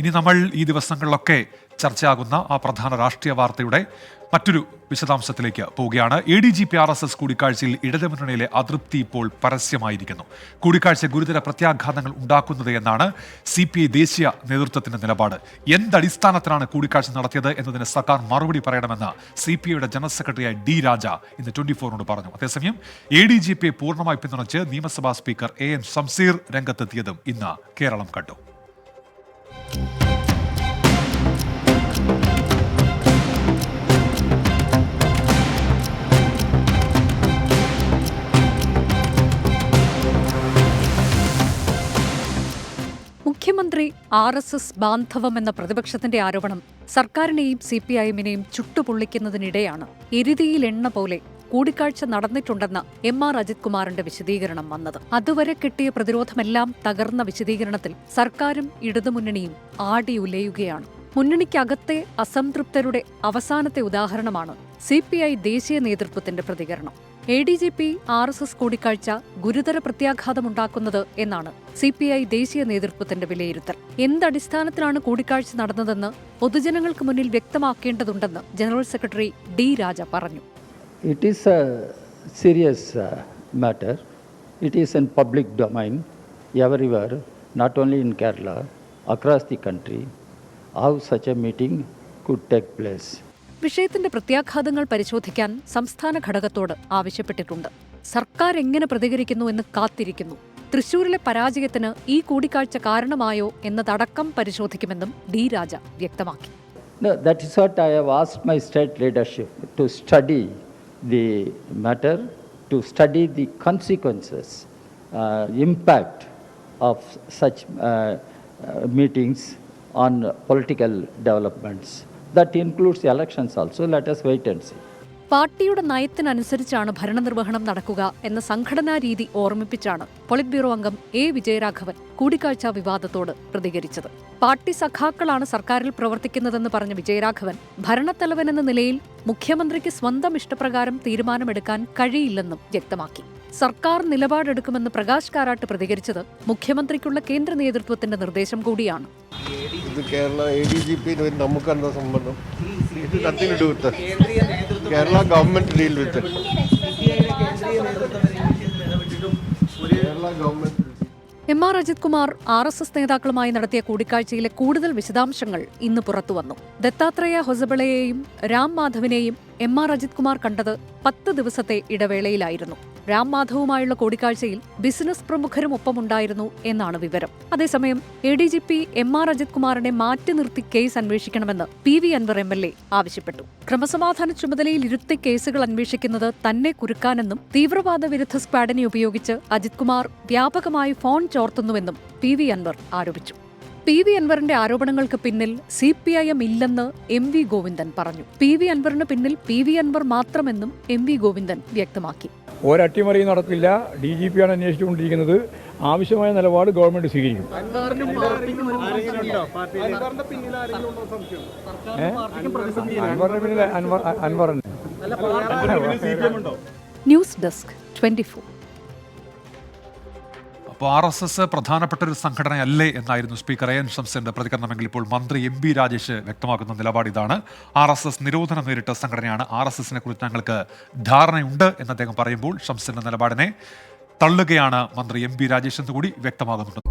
ഇനി നമ്മൾ ഈ ദിവസങ്ങളിലൊക്കെ ചർച്ചയാകുന്ന ആ പ്രധാന രാഷ്ട്രീയ വാർത്തയുടെ മറ്റൊരു വിശദാംശത്തിലേക്ക് പോവുകയാണ്. A D G P R S S കൂടിക്കാഴ്ചയിൽ ഇടതുമുന്നണിയിലെ അതൃപ്തി ഇപ്പോൾ പരസ്യമായിരിക്കുന്നു. കൂടിക്കാഴ്ച ഗുരുതര പ്രത്യാഘാതങ്ങൾ ഉണ്ടാക്കുന്നത് എന്നാണ് സി പി ഐ ദേശീയ നേതൃത്വത്തിന്റെ നിലപാട്. എന്തടിസ്ഥാനത്തിലാണ് കൂടിക്കാഴ്ച നടത്തിയത് എന്നതിന് സർക്കാർ മറുപടി പറയണമെന്ന് സി പി ഐയുടെ ജനറൽ സെക്രട്ടറിയായ ഡി രാജ ഇന്ന് ട്വന്റി ഫോറിനോട് പറഞ്ഞു. അതേസമയം എ ഡി ജി പിയെ പൂർണമായി പിന്തുണച്ച് നിയമസഭാ സ്പീക്കർ എ എൻ ഷംസീർ രംഗത്തെത്തിയതും ഇന്ന് കേരളം കണ്ടു. മുഖ്യമന്ത്രി ആർ എസ് എസ് ബാന്ധവം എന്ന പ്രതിപക്ഷത്തിന്റെ ആരോപണം സർക്കാരിനെയും സി പി ഐ എമ്മിനെയും ചുട്ടുപൊള്ളിക്കുന്നതിനിടെയാണ് എരുതിയിൽ പോലെ കൂടിക്കാഴ്ച നടന്നിട്ടുണ്ടെന്ന് എം ആർ അജിത് കുമാറിന്റെ വിശദീകരണം വന്നത്. അതുവരെ കിട്ടിയ പ്രതിരോധമെല്ലാം തകർന്ന വിശദീകരണത്തിൽ സർക്കാരും ഇടതുമുന്നണിയും ആടി ഉലയുകയാണ് മുന്നണിക്കകത്തെ അസംതൃപ്തരുടെ അവസാനത്തെ ഉദാഹരണമാണ് സി പി ഐ ദേശീയ നേതൃത്വത്തിന്റെ പ്രതികരണം. A D G P R S S കൂടിക്കാഴ്ച ഗുരുതര പ്രത്യാഘാതമുണ്ടാക്കുന്നത് എന്നാണ് സി പി ഐ ദേശീയ നേതൃത്വത്തിന്റെ വിലയിരുത്തൽ. എന്തടിസ്ഥാനത്തിലാണ് കൂടിക്കാഴ്ച നടന്നതെന്ന് പൊതുജനങ്ങൾക്ക് മുന്നിൽ വ്യക്തമാക്കേണ്ടതുണ്ടെന്ന് ജനറൽ സെക്രട്ടറി ഡി രാജ പറഞ്ഞു. It is a serious uh, matter. It is in public domain everywhere, not only in Kerala, across the country, how such a meeting could take place. വിഷയത്തിന്റെ പ്രത്യാഘാതങ്ങൾ പരിശോധിക്കാൻ സംസ്ഥാന ഘടകത്തോട് ആവശ്യപ്പെട്ടിട്ടുണ്ട് സർക്കാർ എങ്ങനെ പ്രതികരിക്കുന്നു എന്ന് കാത്തിരിക്കുന്നു തൃശൂരിലെ പരാജയത്തിന് ഈ കൂടിക്കാഴ്ച കാരണമായോ എന്നതടക്കം പരിശോധിക്കുമെന്നും ഡി രാജ വ്യക്തമാക്കി No, that is what I have asked my state leadership to study the matter, to study the consequences, uh, impact of such uh, uh, meetings on political developments. That includes elections also. Let us wait and see. പാർട്ടിയുടെ നയത്തിനനുസരിച്ചാണ് ഭരണനിർവഹണം നടക്കുക എന്ന സംഘടനാ രീതി ഓർമ്മിപ്പിച്ചാണ് polit bureau അംഗം A Vijayaraghavan കൂടിക്കാഴ്ച വിവാദത്തോട് പ്രതികരിച്ചത്. പാർട്ടി സഖാക്കളാണ് സർക്കാരിൽ പ്രവർത്തിക്കുന്നതെന്ന് പറഞ്ഞ വിജയരാഘവൻ ഭരണത്തലവൻ എന്ന നിലയിൽ മുഖ്യമന്ത്രിക്ക് സ്വന്തം ഇഷ്ടപ്രകാരം തീരുമാനമെടുക്കാൻ കഴിയില്ലെന്നും വ്യക്തമാക്കി. സർക്കാർ നിലപാടെടുക്കുമെന്ന് പ്രകാശ് കാരാട്ട് പ്രതികരിച്ചത് മുഖ്യമന്ത്രിക്കുള്ള കേന്ദ്ര നേതൃത്വത്തിന്റെ നിർദ്ദേശം കൂടിയാണ്. ഇത് Kerala A D G P നമുക്ക് എന്താ സംബന്ധം? ഇത് Kerala government deal with M R Ajith Kumar R S S നേതാക്കളുമായി നടത്തിയ കൂടിക്കാഴ്ചയിലെ കൂടുതൽ വിശദാംശങ്ങൾ ഇന്ന് പുറത്തുവന്നു ദത്താത്രേയ ഹൊസബളയെയും രാം മാധവിനെയും എം ആർ അജിത് കുമാർ കണ്ടത് പത്ത് ദിവസത്തെ ഇടവേളയിലായിരുന്നു. രാം മാധവുമായുള്ള കൂടിക്കാഴ്ചയിൽ ബിസിനസ് പ്രമുഖരും ഒപ്പമുണ്ടായിരുന്നു എന്നാണ് വിവരം. അതേസമയം A D G P M R Ajith കുമാറിനെ മാറ്റി നിർത്തി കേസ് അന്വേഷിക്കണമെന്ന് P V Anvar M L A ആവശ്യപ്പെട്ടു. ക്രമസമാധാന ചുമതലയിൽ ഇരുത്തി കേസുകൾ അന്വേഷിക്കുന്നത് തന്നെ കുരുക്കാനെന്നും തീവ്രവാദ വിരുദ്ധ സ്ക്വാഡിനെ ഉപയോഗിച്ച് അജിത് കുമാർ വ്യാപകമായി ഫോൺ ചോർത്തുന്നുവെന്നും പി വി അൻവർ ആരോപിച്ചു. പി വി അൻവറിന്റെ ആരോപണങ്ങൾക്ക് പിന്നിൽ സി പി ഐ എം ഇല്ലെന്ന് എം വി ഗോവിന്ദൻ പറഞ്ഞു. പി വി അൻവറിന് പിന്നിൽ പി വി അൻവർ മാത്രമെന്നും എം വി ഗോവിന്ദൻ വ്യക്തമാക്കി. ഒരട്ടിമറി നടക്കില്ല. ഡി ജി പിയാണ് അന്വേഷിച്ചുകൊണ്ടിരിക്കുന്നത്. ആവശ്യമായ നിലപാട് ഗവൺമെന്റ് സ്വീകരിക്കും? അൻവറിന് പിന്നിൽ അൻവർ അൻവർ തന്നെ. News desk twenty four. അപ്പോൾ ആർ എസ് എസ് പ്രധാനപ്പെട്ട ഒരു സംഘടനയല്ലേ എന്നായിരുന്നു സ്പീക്കർ എ എൻ ശംസന്റെ പ്രതികരണമെങ്കിൽ ഇപ്പോൾ മന്ത്രി എം ബി രാജേഷ് വ്യക്തമാക്കുന്ന നിലപാട് ഇതാണ്. ആർ എസ് എസ് നിരോധനം നേരിട്ട സംഘടനയാണ് ആർ എസ് എസിനെ കുറിച്ച് ഞങ്ങൾക്ക് ധാരണയുണ്ട് എന്ന് അദ്ദേഹം പറയുമ്പോൾ ശംസന്റെ നിലപാടിനെ തള്ളുകയാണ് മന്ത്രി എം ബി രാജേഷ് എന്ന് കൂടി വ്യക്തമാകുന്നുണ്ട്.